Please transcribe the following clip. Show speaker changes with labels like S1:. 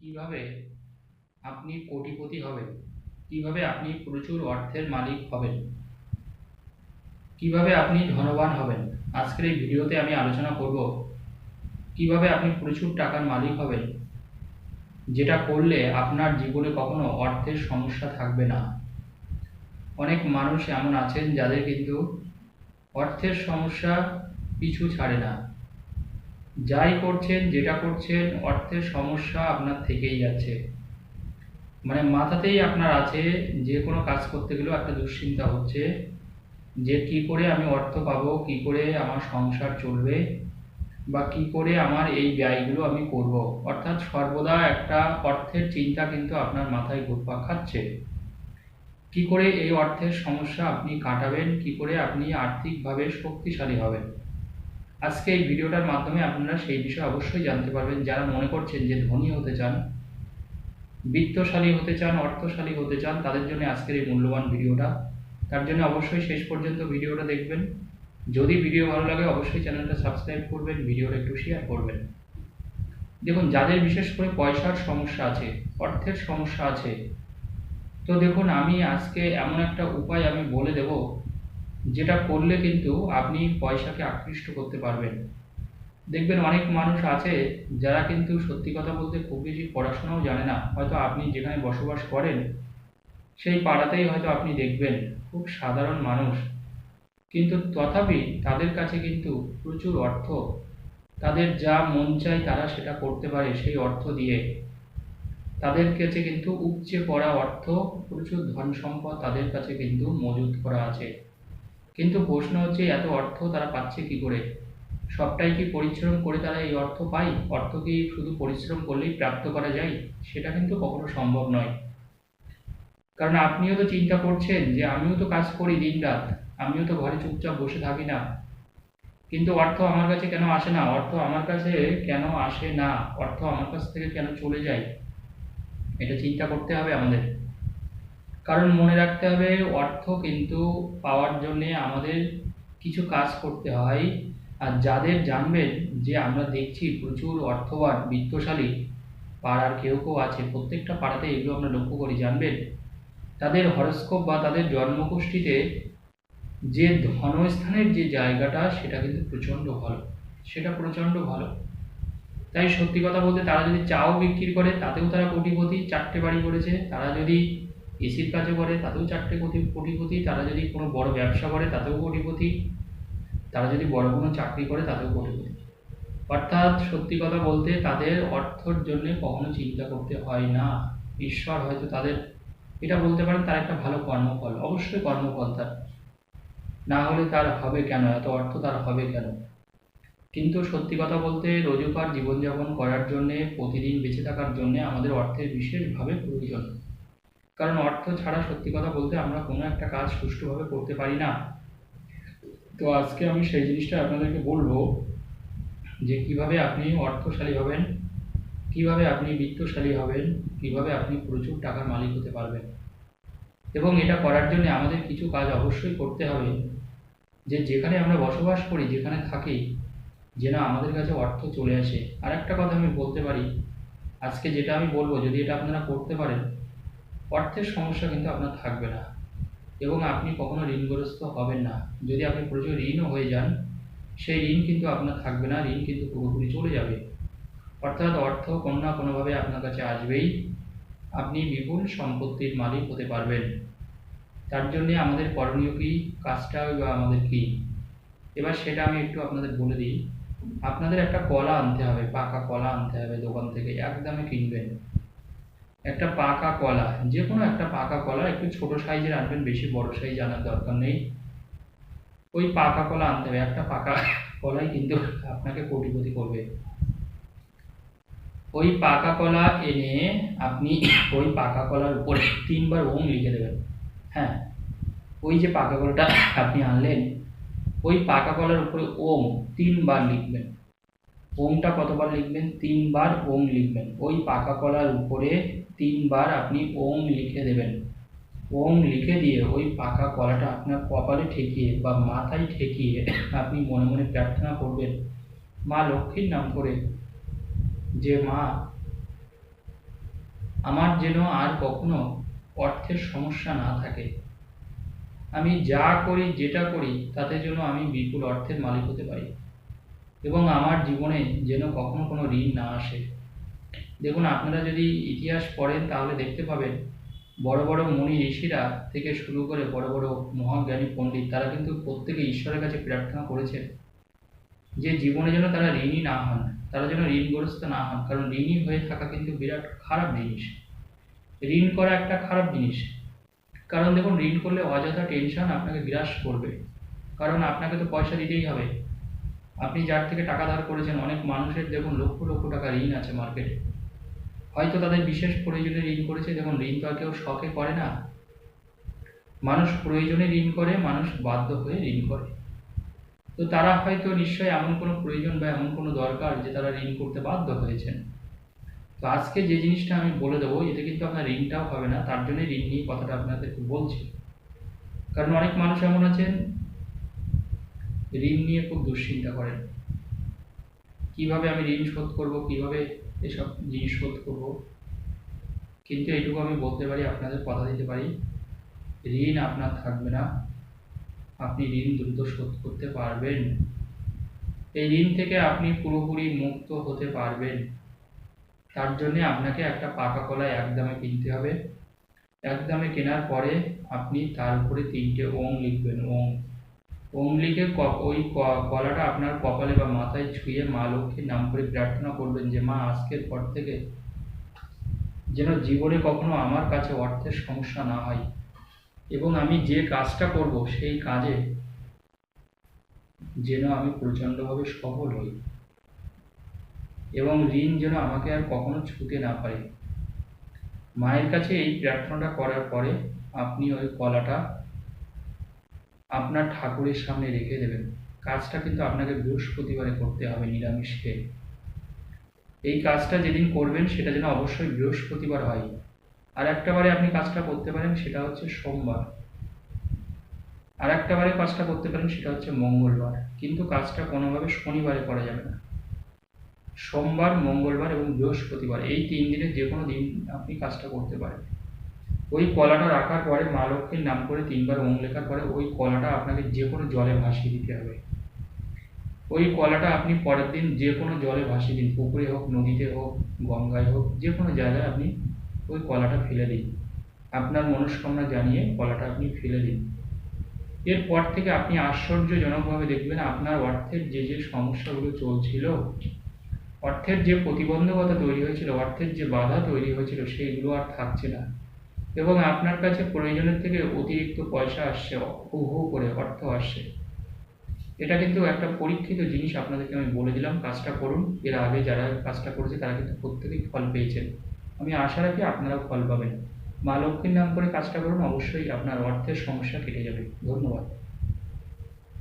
S1: কীভাবে আপনি কোটিপতি হবেন? কীভাবে আপনি প্রচুর অর্থের মালিক হবেন? কীভাবে আপনি ধনবান হবেন? আজকের এই ভিডিওতে আমি আলোচনা করব কীভাবে আপনি প্রচুর টাকার মালিক হবেন, যেটা করলে আপনার জীবনে কখনো অর্থের সমস্যা থাকবে না। অনেক মানুষ এমন আছেন যাদের কিন্তু অর্থের সমস্যা পিছু ছাড়ে না। যাই করছেন, যেটা করছেন, অর্থের সমস্যা আপনার থেকেই যাচ্ছে। মানে মাথাতেই আপনার আছে, যে কোনো কাজ করতে গেলেও একটা দুশ্চিন্তা হচ্ছে, যে কি করে আমি অর্থ পাবো, কি করে আমার সংসার চলবে, বা কি করে আমার এই ব্যয়গুলো আমি করব। অর্থাৎ সর্বদা একটা অর্থের চিন্তা কিন্তু আপনার মাথায় ঘুরপাক খাচ্ছে। কি করে এই অর্থের সমস্যা আপনি কাটাবেন, কি করে আপনি আর্থিকভাবে শক্তিশালী হবেন। আজকে এই ভিডিওটার মাধ্যমে আপনারা সেই বিষয়ে অবশ্যই জানতে পারবেন। যারা মনে করছেন যে ধনী হতে চান, বিত্তশালী হতে চান, অর্থশালী হতে চান, তাদের জন্য আজকের এই মূল্যবান ভিডিওটা। তার জন্য অবশ্যই শেষ পর্যন্ত ভিডিওটা দেখবেন। যদি ভিডিও ভালো লাগে, অবশ্যই চ্যানেলটা সাবস্ক্রাইব করবেন, ভিডিওটা একটু শেয়ার করবেন। দেখুন, যাদের বিশেষ করে পয়সার সমস্যা আছে, অর্থের সমস্যা আছে, তো দেখুন, আমি আজকে এমন একটা উপায় আমি বলে দেব যেটা করলে কিন্তু আপনি পয়সাকে আকৃষ্ট করতে পারবেন। দেখবেন অনেক মানুষ আছে যারা কিন্তু সত্যি কথা বলতে খুব বেশি পড়াশোনাও জানে না। হয়তো আপনি যেখানে বসবাস করেন, সেই পাড়াতেই হয়তো আপনি দেখবেন খুব সাধারণ মানুষ। কিন্তু তথাপি তাদের কাছে কিন্তু প্রচুর অর্থ। তাদের যা মন চায় তারা সেটা করতে পারে সেই অর্থ দিয়ে। তাদের কাছে কিন্তু উপচে পড়া অর্থ, প্রচুর ধন সম্পদ তাদের কাছে কিন্তু মজুত করা আছে। কিন্তু প্রশ্ন হচ্ছে, এত অর্থ তারা পাচ্ছে কি করে? সবটাই কি পরিশ্রম করে তারা এই অর্থ পায়? অর্থ কি শুধু পরিশ্রম করলেই প্রাপ্ত করা যায়? সেটা কিন্তু কখনো সম্ভব নয়। কারণ আপনিও তো চিন্তা করছেন যে, আমিও তো কাজ করি দিন রাত আমিও তো ঘরে চুপচাপ বসে থাকি না। কিন্তু অর্থ আমার কাছে কেন আসে না? অর্থ আমার কাছে কেন আসে না? অর্থ আমার কাছ থেকে কেন চলে যায়? এটা চিন্তা করতে হবে আমাদের। কারণ মনে রাখতে হবে, অর্থ কিন্তু পাওয়ার জন্যে আমাদের কিছু কাজ করতে হয়। আর যাদের জানবেন যে আমরা দেখছি প্রচুর অর্থবান, বিত্তশালী, পাড়ার কেউ কেউ আছে, প্রত্যেকটা পাড়াতে এগুলো আমরা লক্ষ্য করি, জানবেন? তাদের হরস্কোপ বা তাদের জন্মগোষ্ঠীতে যে ধনস্থানের যে জায়গাটা, সেটা কিন্তু প্রচণ্ড ভালো। সেটা প্রচণ্ড ভালো। তাই সত্যি কথা বলতে, তারা যদি চাও বিক্রি করে, তাতেও তারা কোটিপতি, চারটে বাড়ি করেছে। তারা যদি এসির কাজে করে, তাতেও চারটে কোটি, কোটিপতি, তারা যদি কোনো বড় ব্যবসা করে, তাতেও কোটিপতি, তারা যদি বড় কোনো চাকরি করে, তাতেও কোটিপতি। অর্থাৎ সত্যি কথা বলতে তাদের অর্থর জন্য কখনো চিন্তা করতে হয় না। ঈশ্বর হয়তো তাদের, এটা বলতে পারেন তার একটা ভালো কর্মফল, অবশ্যই কর্মফল তার। না হলে তার হবে কেন? এত অর্থ তার হবে কেন? কিন্তু সত্যি কথা বলতে রোজকার জীবনযাপন করার জন্যে, প্রতিদিন বেঁচে থাকার জন্যে আমাদের অর্থের বিশেষভাবে প্রয়োজন। কারণ অর্থ ছাড়া সত্যি কথা বলতে আমরা কোনো একটা কাজ সুষ্ঠুভাবে করতে পারি না। তো আজকে আমি সেই জিনিসটা আপনাদেরকে বলব যে কীভাবে আপনি অর্থশালী হবেন, কীভাবে আপনি বিত্তশালী হবেন, কীভাবে আপনি প্রচুর টাকার মালিক হতে পারবেন। এবং এটা করার জন্য আমাদের কিছু কাজ অবশ্যই করতে হবে যে যেখানে আমরা বসবাস করি, যেখানে থাকি, যেন আমাদের কাছে অর্থ চলে আসে। আর একটা কথা আমি বলতে পারি, আজকে যেটা আমি বলব, যদি এটা আপনারা করতে পারেন অর্থের সমস্যা কিন্তু আপনার থাকবে না। এবং আপনি কখনো ঋণগ্রস্ত হবেন না। যদি আপনি প্রচুর ঋণও হয়ে যান, সেই ঋণ কিন্তু আপনার থাকবে না, ঋণ কিন্তু পুরোপুরি চলে যাবে। অর্থাৎ অর্থ কোনো না কোনোভাবে আপনার কাছে আসবেই। আপনি বিপুল সম্পত্তির মালিক হতে পারবেন। তার জন্যে আমাদের করণীয় কী, কাজটা বা আমাদের কী? এবার সেটা আমি একটু আপনাদের বলে দিই। আপনাদের একটা কলা আনতে হবে, পাকা কলা আনতে হবে দোকান থেকে, একদমই কিনবেন। একটা পাকা কলা যে কোনো একটা পাকা কলা, একটু ছোট সাইজের আনবেন, বেশি বড় সাইজ আনার দরকার নেই। ওই পাকা কলা আনতে হবে, একটা পাকা কলাই কিন্তু আপনাকে কোটিপতি করবে। ওই পাকা কলা এনে আপনি ওই পাকা কলার উপরে তিনবার ওম লিখে দেবেন। হ্যাঁ ওই যে পাকা কলাটা আপনি আনলেন, ওই পাকা কলার উপরে ওম তিনবার লিখবেন। ওমটা কতবার লিখবেন? তিনবার ওম লিখবেন। ওই পাকা কলার উপরে তিনবার আপনি ওম লিখে দেবেন। ওম লিখে দিয়ে ওই পাকা কলাটা আপনার কপালে ঠেকিয়ে বা মাথায় ঠেকিয়ে আপনি মনে মনে প্রার্থনা করবেন, মা লক্ষ্মীর নাম করে যে, মা, আমার যেন আর কখনো অর্থের সমস্যা না থাকে। আমি যা করি, যেটা করি, তাতে যেন আমি বিপুল অর্থের মালিক হতে পারি। এবং আমার জীবনে যেন কখনো কোনো ঋণ না আসে। দেখুন, আপনারা যদি ইতিহাস পড়েন, তাহলে দেখতে পাবেন, বড় বড় মুনি ঋষিরা থেকে শুরু করে বড় বড় মহাজ্ঞানী পণ্ডিত, তারা কিন্তু প্রত্যেকে ঈশ্বরের কাছে প্রার্থনা করেছে যে জীবনে যেন তারা ঋণী না হন, তারা যেন ঋণগ্রস্ত না হন, কারণ ঋণী হয়ে থাকা কিন্তু বিরাট খারাপ জিনিস। ঋণ করা একটা খারাপ জিনিস। কারণ দেখুন, ঋণ করলে অযথা টেনশন আপনাকে বিরাস করবে। কারণ আপনাকে তো পয়সা দিতেই হবে। আপনি যার থেকে টাকা ধার করেছেন, অনেক মানুষের দেখুন লক্ষ লক্ষ টাকা ঋণ আছে মার্কেটে হয়তো তাদের বিশেষ প্রয়োজনে ঋণ করেছে, দেখুন ঋণ তো আর কেউ শখে করে না। মানুষ প্রয়োজনে ঋণ করে, মানুষ বাধ্য হয়ে ঋণ করে। তো তারা হয়তো নিশ্চয়ই এমন কোনো প্রয়োজন বা এমন কোনো দরকার যে তারা ঋণ করতে বাধ্য হয়েছেন। তো আজকে যে জিনিসটা আমি বলে দেবো, এতে কিন্তু আপনার ঋণটাও হবে না, তার জন্যই ঋণ নিয়ে কথাটা আপনাদেরকে বলছি। কারণ অনেক মানুষ এমন আছেন ঋণ নিয়ে খুব দুশ্চিন্তা করেন। কীভাবে আমি ঋণ শোধ করব, কীভাবে এসব জিনিস শোধ করব? কিন্তু এইটুকু আমি বলতে পারি, আপনাদের কথা দিতে পারি, ঋণ আপনার থাকবে না। আপনি ঋণ দ্রুত শোধ করতে পারবেন। এই ঋণ থেকে আপনি পুরোপুরি মুক্ত হতে পারবেন। তার জন্যে আপনাকে একটা পাকা কলা একদমে কিনতে হবে। একদমে কেনার পরে আপনি তার উপরে তিনটে ওং লিখবেন, ওং। ওং লিখে ক- ওই কলাটা আপনার কপালে বা মাথায় ছুঁয়ে মা লক্ষ্মীর নাম করে প্রার্থনা করবেন যে, মা, আজকের পর থেকে যেন জীবনে কখনো আমার কাছে অর্থের সমস্যা না হয় এবং আমি যে কাজটা করব, সেই কাজে যেন আমি প্রচণ্ডভাবে সফল হই এবং ঋণ যেন আমাকে আর কখনো ছুতে না পারে। মায়ের কাছে এই প্রার্থনাটা করার পরে আপনি ওই কলাটা আপনার ঠাকুরের সামনে রেখে দেবেন। কাজটা কিন্তু আপনাকে বৃহস্পতিবারে করতে হবে, নিরামিষ। খেয়ে এই কাজটা যেদিন করবেন, সেটা যেন অবশ্যই বৃহস্পতিবার হয়। আর একটা বারে আপনি কাজটা করতে পারেন, সেটা হচ্ছে সোমবার। আর একটা বারে কাজটা করতে পারেন, সেটা হচ্ছে মঙ্গলবার। কিন্তু কাজটা কোনোভাবে শনিবারে করা যাবে না। সোমবার, মঙ্গলবার এবং বৃহস্পতিবার, এই তিন দিনের যে কোনো দিন আপনি কাজটা করতে পারেন। ওই কলাটা রাখার পরে মা লক্ষ্মীর নাম করে তিনবার ওং লেখার পরে ওই কলাটা আপনাকে যে কোনো জলে ভাসিয়ে দিতে হবে। ওই কলাটা আপনি পরের দিন যে কোনো জলে ভাসিয়ে দিন, পুকুরে হোক, নদীতে হোক, গঙ্গায় হোক, যে কোনো জায়গায় আপনি ওই কলাটা ফেলে দিন। আপনার মনস্কামনা জানিয়ে কলাটা আপনি ফেলে দিন। এরপর থেকে আপনি আশ্চর্যজনকভাবে দেখবেন আপনার অর্থের যে যে সমস্যাগুলো চলছিল, অর্থের যে প্রতিবন্ধকতা তৈরি হয়েছিল, অর্থের যে বাধা তৈরি হয়েছিল, সেইগুলো আর থাকছে না। এবং আপনার কাছে প্রয়োজনের থেকে অতিরিক্ত পয়সা আসছে হু করে অর্থ আসছে। এটা কিন্তু একটা পরীক্ষিত জিনিস আপনাদেরকে আমি বলে দিলাম, কাজটা করুন। এর আগে যারা কাজটা করেছে, তারা কিন্তু প্রত্যেকেই ফল পেয়েছেন। আমি আশা রাখি আপনারাও ফল পাবেন। মা লক্ষ্মীর নাম করে কাজটা করুন, অবশ্যই আপনার অর্থের সমস্যা কেটে যাবে। ধন্যবাদ।